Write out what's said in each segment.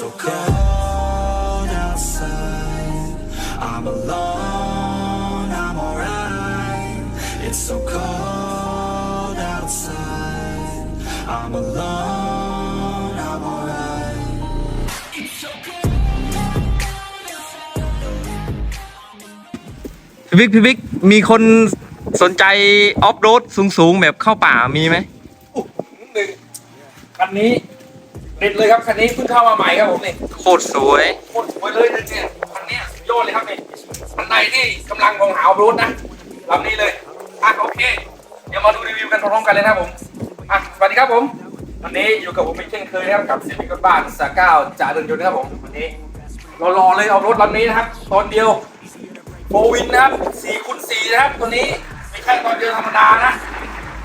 so cold outside. I'm alone, I'm alright. It's so cold outside. I'm alone, I'm alright. It's so cold. พี่บิ๊กพี่บิ๊กมีคนสนใจออฟโรดสูงๆ แบบเข้าป่ามีไหมหนึ่งคันนี้ เด็ดเลยครับคันนี้เพิ่งเข้ามาใหม่ครับผมนี่โคตรสวยโคตรสวยเลยนะเนี่ยคันเนี้ยสุดยอดเลยครับนี่คันในที่กำลังมองหารูทนะลำนี้เลยอะโอเค เดี๋ยวมาดูรีวิวกันพร้อมๆกันเลยนะครับผมอะสวัสดีครับผมวันนี้อยู่กับผมอีกเช่นเคยนะครับกับสิบิกบ้านสาเก้าจ่าเดินยนต์นะครับผมวันนี้รอๆเลยเอารถลำนี้นะครับตอนเดียวโฟวินนะครับสี่คูณสี่นะครับตัวนี้ไม่ใช่ตอนเดียวธรรมดานะ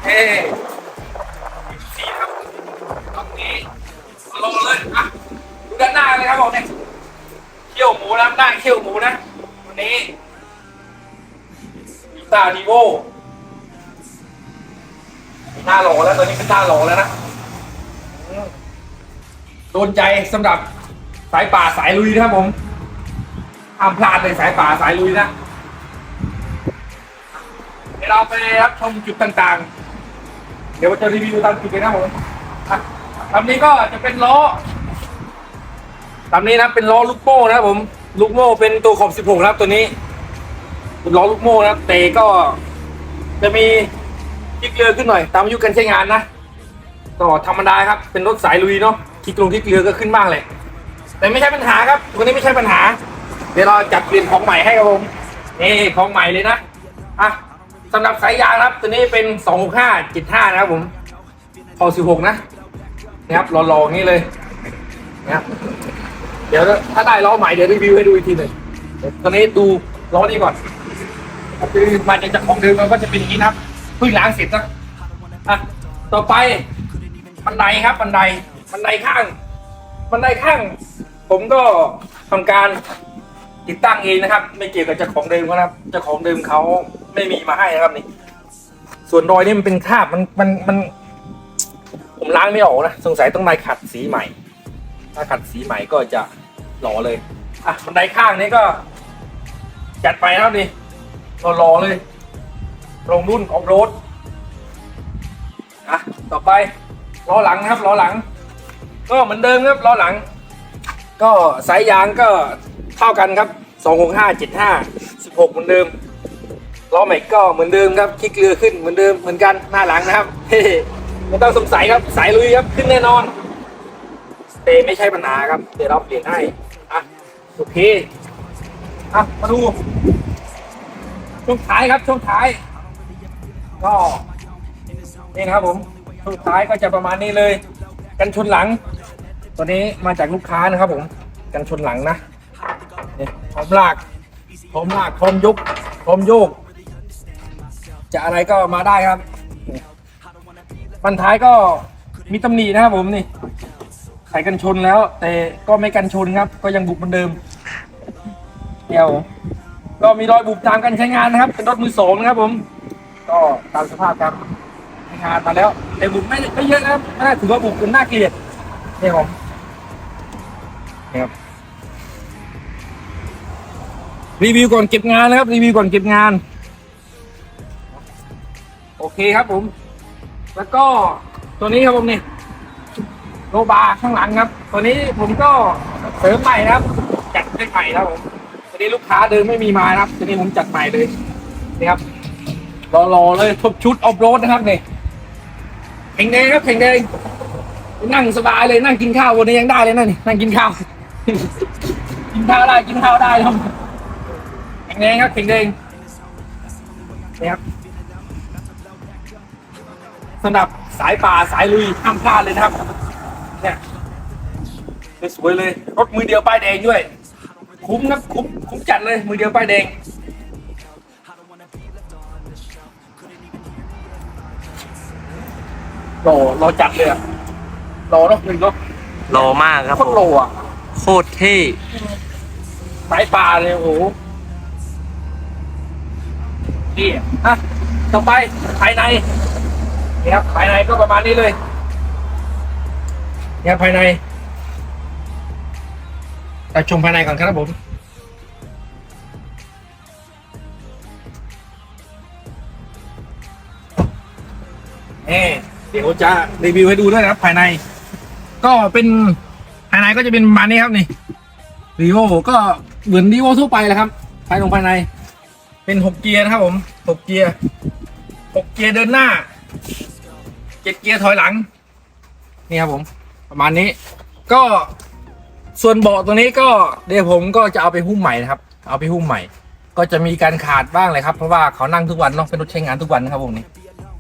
เฮ้ รอเลยอะดูด้านหน้าเลยครับผมเนี่ยเขี้ยวหมูนะได้เขี้ยวหมูนะวันนี้ยูตาดีโวหน้าหล่อแล้วตอนนี้เป็นหน้าหล่อแล้วนะโดนใจสำหรับสายป่าสายลุยนะครับผมห้ามพลาดเลยสายป่าสายลุยนะเดี๋ยวเราไปรับชมจุดต่างๆ เดี๋ยวจะรีวิวตามจุดเลยนะผม อะลำนี้ก็จะเป็นล้อลำนี้นะเป็นล้อลูกโม่นะครับผมลูกโม่เป็นตัวขอบ 16 นะครับตัวนี้เป็นล้อลูกโม่นะครับแต่ก็จะมีคิกเรือขึ้นหน่อย ตามอายุการใช้งานนะก็ธรรมดาครับเป็นรถสายลุยเนาะคิกลงคิกเรือก็ขึ้นบ้างเลย แต่ไม่ใช่ปัญหาครับตัวนี้ไม่ใช่ปัญหา เดี๋ยวเราจัดเปลี่ยนของใหม่ให้ครับผมนี่ของใหม่เลยนะอะสำหรับสายยางครับ ตัวนี้เป็น 265 75นะครับผมขอบ16 นะ นะครับรอๆอย่างนี้เลยนะครับเดี๋ยวถ้าได้ล้อใหม่เดี๋ยวรีวิวให้ดูอีกทีหนึ่งตอนนี้ดูล้อนี้ก่อนคือมาจากของเดิมมันก็จะเป็นอย่างนี้นะครับเพิ่งล้างเสร็จนะอะต่อไปบันไดครับบันไดบันไดข้างบันไดข้าง ผมก็ทำการติดตั้งเองนะครับ ไม่เกี่ยวกับเจ้าของเดิมเขานะครับเจ้าของเดิมเขาไม่มีมาให้นะครับนี่ส่วนรอยนี่มันเป็นคราบมันมันมัน ผมล้างไม่ออกนะสงสัยต้องมาขัดสีใหม่ ถ้าขัดสีใหม่ก็จะหล่อเลยอะบันไดข้างนี้ก็ จัดไปนะครับนี่หล่อเลยลงรุ่นออฟโรดอะต่อไปล้อหลังนะครับล้อหลัง ก็เหมือนเดิมครับล้อหลัง ก็สายยางก็เท่ากันครับ265 75 16เหมือนเดิมล้อใหม่ก็เหมือนเดิมครับคลิกเรือขึ้นเหมือนเดิมเหมือนกันหน้าหลังนะครับ ไม่ต้องสงสัยครับสายลุยครับขึ้นแน่นอนสเตย์ไม่ใช่ปัญหาครับ เดี๋ยวเราเปลี่ยนให้อะโอเคอะมาดูช่วงท้ายครับช่วงท้าย ก็นี่ครับผมช่วงท้ายก็จะประมาณนี้เลย กันชนหลัง ตัวนี้มาจากลูกค้านะครับผมกันชนหลังนะนี่พร้อมลากพร้อมลากพร้อมยกพร้อมโยก จะอะไรก็มาได้ครับ นี่บันท้ายก็มีตำหนินะครับผมนี่ใส่กันชนแล้ว แต่ก็ไม่กันชนครับ ก็ยังบุบเหมือนเดิม เดี๋ยว ก็มีรอยบุบตามการใช้งานนะครับ เป็นรถมือสองนะครับ ผม ก็ตามสภาพครับใช้งานมาแล้ว แต่บุบไม่ไม่เยอะนะครับไม่น่าถือว่าบุบจนน่าเกลียดนี่ครับผมนี่ครับรีวิวก่อนเก็บงานนะครับ รีวิวก่อนเก็บงาน โอเคครับผม แล้วก็ตัวนี้ครับผมนี่โลบาร์ข้างหลังครับ ตัวนี้ผมก็เสริมใหม่นะครับ จัดให้ใหม่ครับผมตัวนี้ลูกค้าเดิมไม่มีมานะครับตัวนี้ผมจัดใหม่เลยนี่ครับรอๆเลยทุบชุดออฟโรดนะครับนี่แข็งแดงครับแข็งแดงนั่งสบายเลยนั่งกินข้าววันนี้ยังได้เลยนะนี่นั่งกินข้าว กินข้าวได้กินข้าวได้ครับแข็งแดงครับแข็งแดงนี่ครับ สำหรับสายป่าสายลุยห้ามพลาดเลยนะครับเนี่ยสวยๆเลยรถมือเดียวป้ายแดงด้วย คุ้มครับคุ้มคุ้มจัดเลยมือเดียวป้ายแดงโหล่รอจัดเลยอะรอเนอะหนึ่งรถโลมากครับโคตรโหลอะโคตรเท่สายป่าเลยโอ้โหนี่อะต่อไปภายใน นี่ครับภายในก็ประมาณนี้เลยนี่ครับภายในแต่ชมภายในก่อนครับผมเอ่เดี๋ยวจะรีวิวให้ดูด้วยนะครับ ภายใน ก็เป็นภายในก็จะเป็นประมาณนี้ครับนี่รีโวก็เหมือนรีโวทั่วไปแหละครับ ภายในภายใน เป็นหกเกียร์นะครับผมหกเกียร์หกเกียร์เดินหน้า เจ็ดเกียร์ถอยหลัง นี่ครับผม ประมาณนี้ ก็ส่วนเบาะตัวนี้ก็เดี๋ยวผมก็จะเอาไปหุ้มใหม่นะครับ เอาไปหุ้มใหม่ ก็จะมีการขาดบ้างเลยครับ เพราะว่าเขานั่งทุกวันเนาะเป็นรถใช้งานทุกวันนะครับผมนี่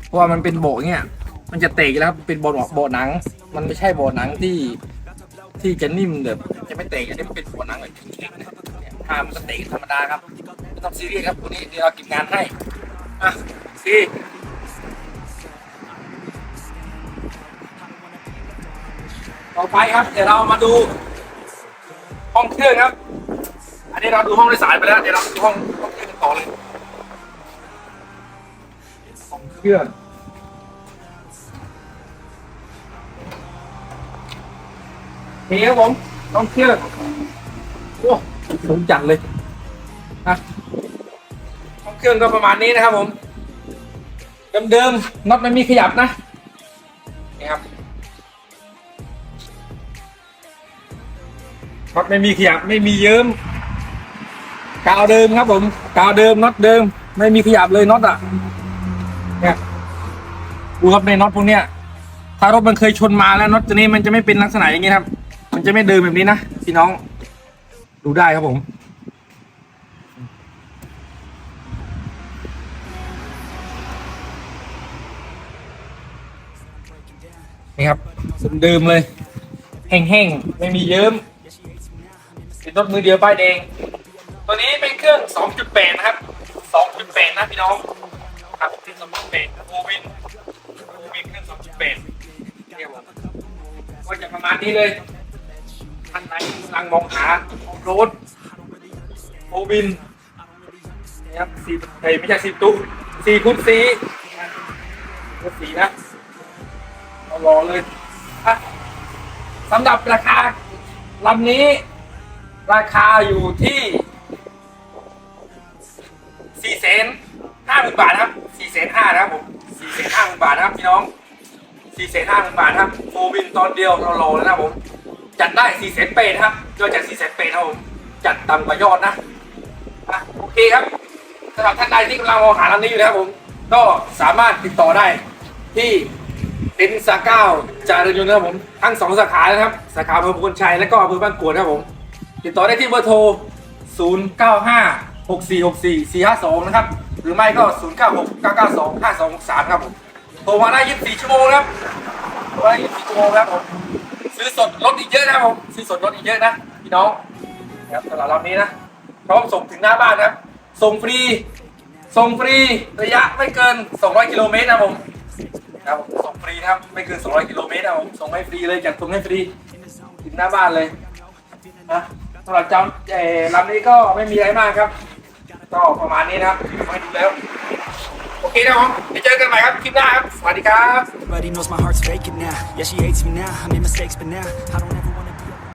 เพราะว่ามันเป็นโบะเนี่ยมันจะเตะแล้วครับเป็นโบะโบะหนัง มันไม่ใช่โบะหนังที่ ที่จะนิ่มแบบจะไม่เตะอันนี้มันเป็นโบะหนังแบบแข็งๆนะครับเนี่ยถ้ามันก็เตะธรรมดาครับไม่ต้องซีเรียสครับตัวนี้เดี๋ยวเราเก็บงานให้อะซี ต่อไปครับ เดี๋ยวเรามาดู ห้องเครื่องครับ อันนี้เราดูห้องโดยสารไปแล้ว เดี๋ยวเราดูห้องห้องเครื่องกันต่อเลยของเครื่อง นี่ครับผมต้องเครื่อง โอ้สูงจัดเลยนะห้องเครื่องก็ประมาณนี้นะครับผม เดิมๆน็อตไม่มีขยับนะ นี่ครับ น็อตไม่มีขยับไม่มีเยิ้มกาวเดิมครับผมกาวเดิมน็อตเดิม ไม่มีขยับเลยน็อตอะเนี่ยดูครับในน็อตพวกเนี้ยถ้ารถมันเคยชนมาแล้วน็อตตัวนี้มันจะไม่เป็นลักษณะอย่างนี้ครับ มันจะไม่เดินแบบนี้นะพี่น้อง ดูได้ครับผมนี่ครับเดิมเลย แห้งๆ ไม่มีเยิ้ม เป็นรถมือเดียวป้ายแดง ตัวนี้เป็นเครื่อง 2.8 นะครับ 2.8 นะพี่น้องครับเครื่อง2.8โอวินโอวินเครื่อง2.8เนี่ยผมก็จะประมาณนี้เลยท่านไหนกำลังมองหาออฟโรดโอวินนี่ครับสี่เอ้ยไม่ใช่สี่ตู้สี่คูณสี่คูณสี่นะรอเลยอะสำหรับราคาลำนี้ ราคาอยู่ที่สี่แสนห้าหมื่นบาทครับสี่แสนห้านะครับผมสี่แสนห้าหมื่นบาทนะครับพี่น้องสี่แสนห้าหมื่นบาทครับโฟวินตอนเดียวเราโลแล้วนะผมจัดได้สี่แสนเปดนครับยอดจากสี่แสนเปดครับผมจัดต่ำกว่ายอดนะอะโอเคครับสำหรับท่านใดที่กำลังมองหาร้านนี้อยู่นะครับผมก็สามารถติดต่อได้ที่เต็นท์สาเก้าจารุยนต์นะครับผมทั้งสองสาขานะครับสาขาอำเภอพลชัยและก็อำเภอบ้านกวดนะครับผม ติดต่อได้ที่เบอร์โทร 0 9 5 6 4 6 4 4 5 2 นะครับ หรือไม่ก็ 0 9 6 9 9 2 5 2 6 3 ครับผมโทรมาได้ 24 ชั่วโมงครับโทรได้24ชั่วโมงครับผมซื้อสดลดอีกเยอะนะครับผมซื้อสดลดอีกเยอะนะพี่น้องนะครับสำหรับรอบนี้นะพร้อมส่งถึงหน้าบ้านนะครับส่งฟรีส่งฟรีระยะไม่เกิน 200 กิโลเมตรนะผมครับผมส่งฟรีนะครับไม่เกิน 200 กิโลเมตรนะผมส่งให้ฟรีเลยจัดส่งให้ฟรีถึงหน้าบ้านเลยนะ สำหรับเจ้าเอ่อลำนี้ก็ไม่มีอะไรมากครับ ก็ประมาณนี้นะครับไม่ดูแล้ว โอเคนะครับไปเจอกันใหม่ครับ คลิปหน้าครับ สวัสดีครับ Everybody knows my heart's faking now. Yeah, she hates me now. I made mistakes, but now I don't